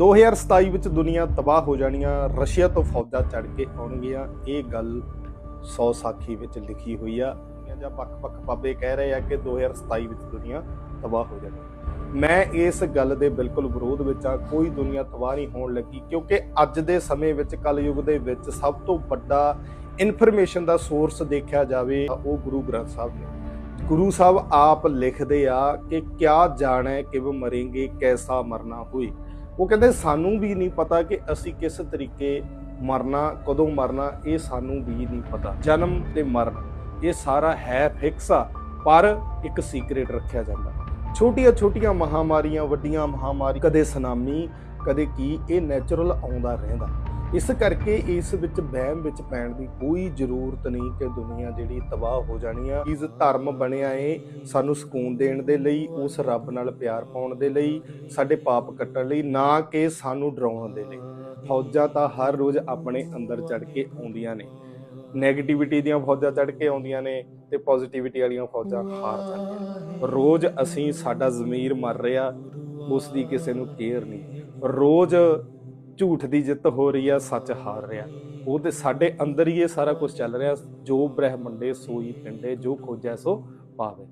2027 ਵਿੱਚ ਦੁਨੀਆ ਤਬਾਹ ਹੋ ਜਾਣੀਆਂ, ਰਸ਼ੀਆ ਤੋਂ ਫੌਜਾਂ ਚੜ ਕੇ ਆਉਣਗੀਆਂ। ਇਹ ਗੱਲ ਸੌ ਸਾਖੀ ਵਿੱਚ ਲਿਖੀ ਹੋਈ ਆ। ਜਾਂ ਵੱਖ-ਵੱਖ ਬਾਬੇ ਕਹਿ ਰਹੇ ਆ ਕਿ 2027 ਵਿੱਚ ਦੁਨੀਆ ਤਬਾਹ ਹੋ ਜਾਣੀ। ਮੈਂ ਇਸ ਗੱਲ ਦੇ ਬਿਲਕੁਲ ਵਿਰੋਧ ਵਿੱਚ ਆ। ਕੋਈ ਦੁਨੀਆ ਤਬਾਹ ਨਹੀਂ ਹੋਣ ਲੱਗੀ, ਕਿਉਂਕਿ ਅੱਜ ਦੇ ਸਮੇਂ ਵਿੱਚ, ਕਲਯੁਗ ਦੇ ਵਿੱਚ ਸਭ ਤੋਂ ਵੱਡਾ ਇਨਫੋਰਮੇਸ਼ਨ ਦਾ ਸੋਰਸ ਦੇਖਿਆ ਜਾਵੇ ਉਹ ਗੁਰੂ ਗ੍ਰੰਥ ਸਾਹਿਬ ਨੇ। ਗੁਰੂ ਸਾਹਿਬ ਆਪ ਲਿਖਦੇ ਆ ਕਿ ਕਿਆ ਜਾਣੈ, ਕਿਵ ਮਰेंगे ਕੈਸਾ ਮਰਨਾ ਹੋਈ ਉਹ ਕਹਿੰਦੇ ਸਾਨੂੰ ਵੀ ਨਹੀਂ ਪਤਾ ਕਿ ਅਸੀਂ ਕਿਸ ਤਰੀਕੇ ਮਰਨਾ, ਕਦੋਂ ਮਰਨਾ, ਇਹ ਸਾਨੂੰ ਵੀ ਨਹੀਂ ਪਤਾ। ਜਨਮ ਤੇ ਮਰਨ, ਇਹ ਸਾਰਾ ਹੈ ਫਿਕਸ ਆ, ਪਰ ਇੱਕ ਸੀਕ੍ਰੇਟ ਰੱਖਿਆ ਜਾਂਦਾ। ਛੋਟੀਆਂ ਛੋਟੀਆਂ ਮਹਾਮਾਰੀਆਂ, ਵੱਡੀਆਂ ਮਹਾਮਾਰੀ, ਕਦੇ ਸੁਨਾਮੀ, ਕਦੇ ਕੀ, ਇਹ ਨੇਚਰਲ ਆਉਂਦਾ ਰਹਿੰਦਾ। ਇਸ ਕਰਕੇ ਇਸ ਵਿੱਚ ਵਹਿਮ ਵਿੱਚ ਪੈਣ ਦੀ ਕੋਈ ਜ਼ਰੂਰਤ ਨਹੀਂ ਕਿ ਦੁਨੀਆ ਜਿਹੜੀ ਤਬਾਹ ਹੋ ਜਾਣੀ ਆ। ਇਸ ਧਰਮ ਬਣਿਆ ਏ ਸਾਨੂੰ ਸਕੂਨ ਦੇਣ ਦੇ ਲਈ, ਉਸ ਰੱਬ ਨਾਲ ਪਿਆਰ ਪਾਉਣ ਦੇ ਲਈ, ਸਾਡੇ ਪਾਪ ਕੱਟਣ ਲਈ, ਨਾ ਕਿ ਸਾਨੂੰ ਡਰਾਉਣ ਦੇ ਲਈ। ਫੌਜਾਂ ਤਾਂ ਹਰ ਰੋਜ਼ ਆਪਣੇ ਅੰਦਰ ਚੜ ਕੇ ਆਉਂਦੀਆਂ ਨੇ। 네ਗੇਟਿਵਿਟੀ ਦੀਆਂ ਫੌਜਾਂ ਚੜ ਕੇ ਆਉਂਦੀਆਂ ਨੇ ਤੇ ਪੋਜ਼ਿਟਿਵਿਟੀ ਵਾਲੀਆਂ ਫੌਜਾਂ ਹਾਰ ਜਾਂਦੀਆਂ ਰੋਜ਼ ਅਸੀਂ ਸਾਡਾ ਜ਼ਮੀਰ ਮਰ ਰਿਹਾ, ਉਸ ਦੀ ਕਿਸੇ ਨੂੰ ਕੇਅਰ ਨਹੀਂ। ਰੋਜ਼ ਝੂਠ ਦੀ ਜਿੱਤ ਹੋ ਰਹੀ ਆ, ਸੱਚ ਹਾਰ ਰਿਹਾ। ਉਹ ਤੇ ਸਾਡੇ ਅੰਦਰ ਹੀ ਇਹ ਸਾਰਾ ਕੁਝ ਚੱਲ ਰਿਹਾ। ਜੋ ਬ੍ਰਹਮੰਡੇ ਸੋਈ ਪਿੰਡੇ, ਜੋ ਖੋਜੈ ਸੋ ਪਾਵੇ।